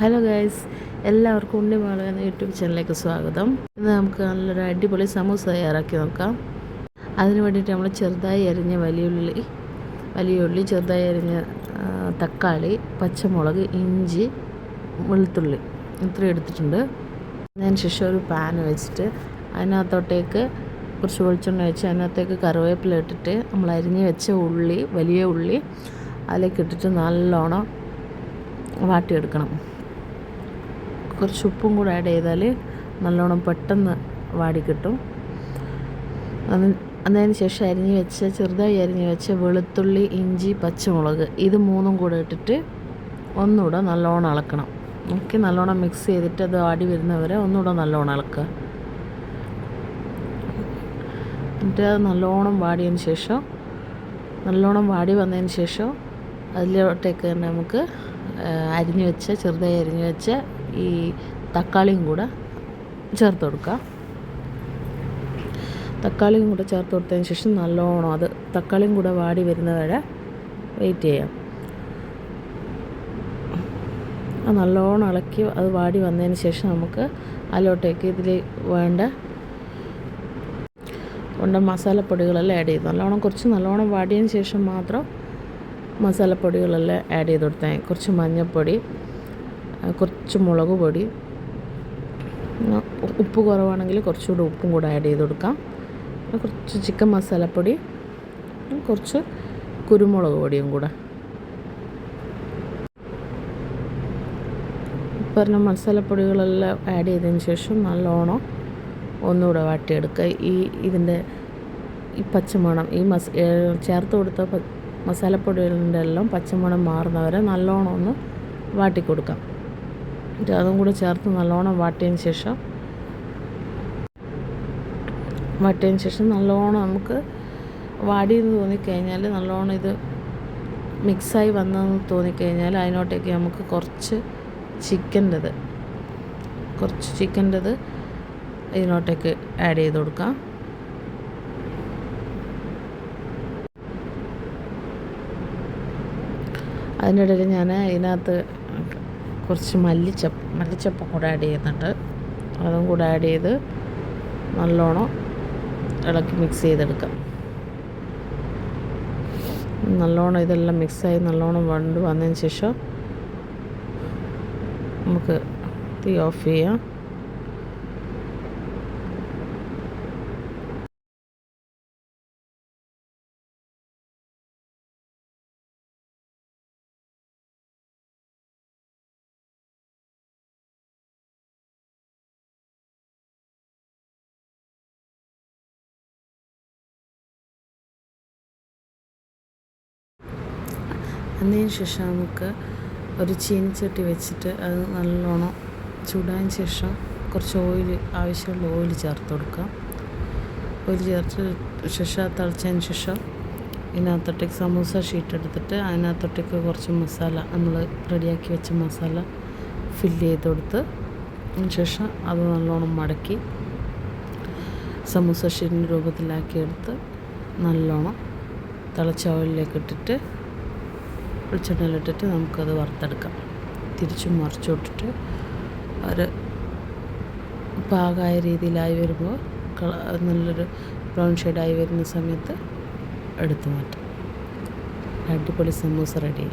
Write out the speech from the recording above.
Hello guys എല്ലാവർക്കും ഉണ്ണിമാള എന്ന YouTube ചാനലിലേക്ക് സ്വാഗതം. ഇന്ന് നമുക്ക് നല്ലൊരു അടിപൊളി സമൂസ തയ്യാറാക്കി നോക്കാം. അതിന് വേണ്ടിയിട്ട് നമ്മൾ ചെറുതായി അരിഞ്ഞ വലിയുള്ളി വലിയ ഉള്ളി ചെറുതായി അരിഞ്ഞ തക്കാളി പച്ചമുളക് ഇഞ്ചി വെളുത്തുള്ളി ഇത്രയും എടുത്തിട്ടുണ്ട്. അതിന് ശേഷം ഒരു പാൻ വെച്ചിട്ട് അതിനകത്തോട്ടേക്ക് കുറച്ച് വെളിച്ചെണ്ണ വെച്ച് അതിനകത്തേക്ക് കറിവേപ്പില ഇട്ടിട്ട് നമ്മൾ അരിഞ്ഞ് വെച്ച ഉള്ളി വലിയ ഉള്ളി അതിലേക്ക് ഇട്ടിട്ട് നല്ലോണം വാട്ടിയെടുക്കണം. കുറച്ച് ഉപ്പും കൂടെ ആഡ് ചെയ്താൽ നല്ലോണം പെട്ടെന്ന് വാടിക്കിട്ടും അത് അതിന് ശേഷം അരിഞ്ഞ് വെച്ച ചെറുതായി അരിഞ്ഞ് വെച്ച വെളുത്തുള്ളി ഇഞ്ചി പച്ചമുളക് ഇത് മൂന്നും കൂടെ ഇട്ടിട്ട് ഒന്നുകൂടെ നല്ലോണം ഇളക്കണം ഓക്കെ നല്ലോണം മിക്സ് ചെയ്തിട്ട് അത് ആടി വരുന്നവരെ ഒന്നുകൂടെ നല്ലോണം ഇളക്കുക എന്നിട്ട് അത് നല്ലോണം വാടിയതിന് ശേഷം നല്ലോണം വാടി വന്നതിന് ശേഷം അതിലോട്ടേക്ക് തന്നെ നമുക്ക് അരിഞ്ഞ് വെച്ച ചെറുതായി അരിഞ്ഞ് വെച്ച ഈ തക്കാളിയും കൂടെ ചേർത്ത് കൊടുക്കുക. തക്കാളിയും കൂടെ ചേർത്ത് കൊടുത്തതിന് ശേഷം നല്ലോണം അത് തക്കാളിയും കൂടെ വാടി വരുന്നവരെ വെയിറ്റ് ചെയ്യാം. അത് നല്ലോണം ഇളക്കി അത് വാടി വന്നതിന് ശേഷം നമുക്ക് അലോട്ടേക്ക് ഇതിൽ വേണ്ട വേണ്ട മസാലപ്പൊടികളെല്ലാം ആഡ് ചെയ്തു നല്ലോണം കുറച്ച് നല്ലോണം വാടിയതിന് ശേഷം മാത്രം മസാലപ്പൊടികളെല്ലാം ആഡ് ചെയ്ത് കൊടുത്താൽ കുറച്ച് മഞ്ഞൾപ്പൊടി കുറച്ച് മുളക് പൊടി. ഉപ്പ് കുറവാണെങ്കിൽ കുറച്ചുകൂടി ഉപ്പും കൂടെ ആഡ് ചെയ്ത് കൊടുക്കാം. കുറച്ച് ചിക്കൻ മസാലപ്പൊടി കുറച്ച് കുരുമുളക് പൊടിയും കൂടെ. പറഞ്ഞ മസാലപ്പൊടികളെല്ലാം ആഡ് ചെയ്തതിന് ശേഷം നല്ലോണം ഒന്നുകൂടെ വാട്ടിയെടുക്കുക. ഈ ഇതിന്റെ ഈ പച്ചമണം ഈ മസ് ചേർത്ത് കൊടുത്ത മസാലപ്പൊടികളുടെ എല്ലാം പച്ചമണം മാറുന്നവരെ നല്ലോണം ഒന്ന് വാട്ടി കൊടുക്കാം എന്നിട്ട് അതും കൂടെ ചേർത്ത് നല്ലോണം വാട്ടിയതിന് ശേഷം വാട്ടിയതിന് ശേഷം നല്ലോണം നമുക്ക് വാടിയെന്ന് തോന്നിക്കഴിഞ്ഞാൽ നല്ലോണം ഇത് മിക്സായി വന്നതെന്ന് തോന്നിക്കഴിഞ്ഞാൽ അതിനോട്ടേക്ക് നമുക്ക് കുറച്ച് ചിക്കന്റെത് കുറച്ച് ചിക്കന്റെത് ഇതിനോട്ടേക്ക് ആഡ് ചെയ്ത് കൊടുക്കാം. അതിനിടയിൽ ഞാൻ ഇതിനകത്ത് കുറച്ച് മല്ലിച്ചപ്പ് മല്ലിച്ചപ്പും കൂടെ ആഡ് ചെയ്യുന്നുണ്ട്. അതും കൂടെ ആഡ് ചെയ്ത് നല്ലോണം ഇളക്കി മിക്സ് ചെയ്തെടുക്കാം. നല്ലോണം ഇതെല്ലാം മിക്സായി നല്ലോണം വണ്ട് വന്നതിന് ശേഷം നമുക്ക് തീ ഓഫ് ചെയ്യാം. അതിന് ശേഷം നമുക്ക് ഒരു ചീനിച്ചട്ടി വെച്ചിട്ട് അത് നല്ലോണം ചൂടാൻ ശേഷം കുറച്ച് ഓയിൽ ആവശ്യമുള്ള ഓയിൽ ചേർത്ത് കൊടുക്കാം ഓയിൽ ചേർത്ത് ശേഷം തിളച്ചതിന് ശേഷം ഇതിനകത്തോട്ടേക്ക് സമൂസ ഷീറ്റ് എടുത്തിട്ട് അതിനകത്തോട്ടേക്ക് കുറച്ച് മസാല നമ്മൾ റെഡിയാക്കി വെച്ച മസാല ഫില്ല് ചെയ്ത് കൊടുത്ത് ശേഷം അത് നല്ലോണം മടക്കി സമൂസ ഷീറ്റിന്റെ രൂപത്തിലാക്കിയെടുത്ത് നല്ലോണം തിളച്ച ഓയിലിലേക്ക് ഇട്ടിട്ട് വെളിച്ചെണ്ണയിലിട്ടിട്ട് നമുക്കത് വറുത്തെടുക്കാം. തിരിച്ചും മറിച്ചു വിട്ടിട്ട് ഒരു പാകമായ രീതിയിലായി വരുമ്പോൾ നല്ലൊരു ബ്രൗൺ ഷെയ്ഡായി വരുന്ന സമയത്ത് എടുത്തു മാറ്റാം. അടിപൊളി സമൂസ റെഡി.